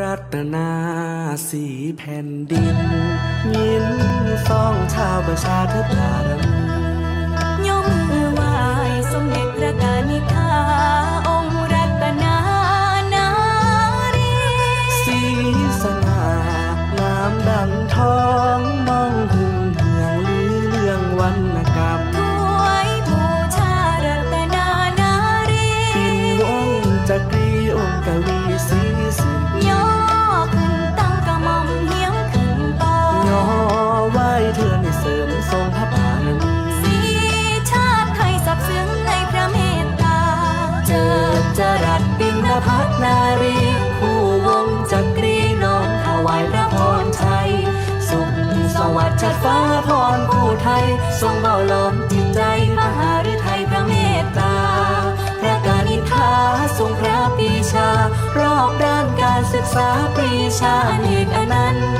รัตนาสีแผ่นดิน ยินสองชาวประชาธิปไตยยมมือไหว้สมเด็จพระกนิษฐาองค์รัตนานารีสีสง่างามดังทองม พัฒนารีคู่วงจักรีน้อมถวายพระพรชัย สุขสวัสดิ์ชัดฟ้าพรคู่ไทย ทรงเบาล้อมจิตใจมหาฤทัยพระเมตตา พระกานิษฐาทรงพระปีชา รอบด้านการศึกษาปรีชาอเนกอนันต์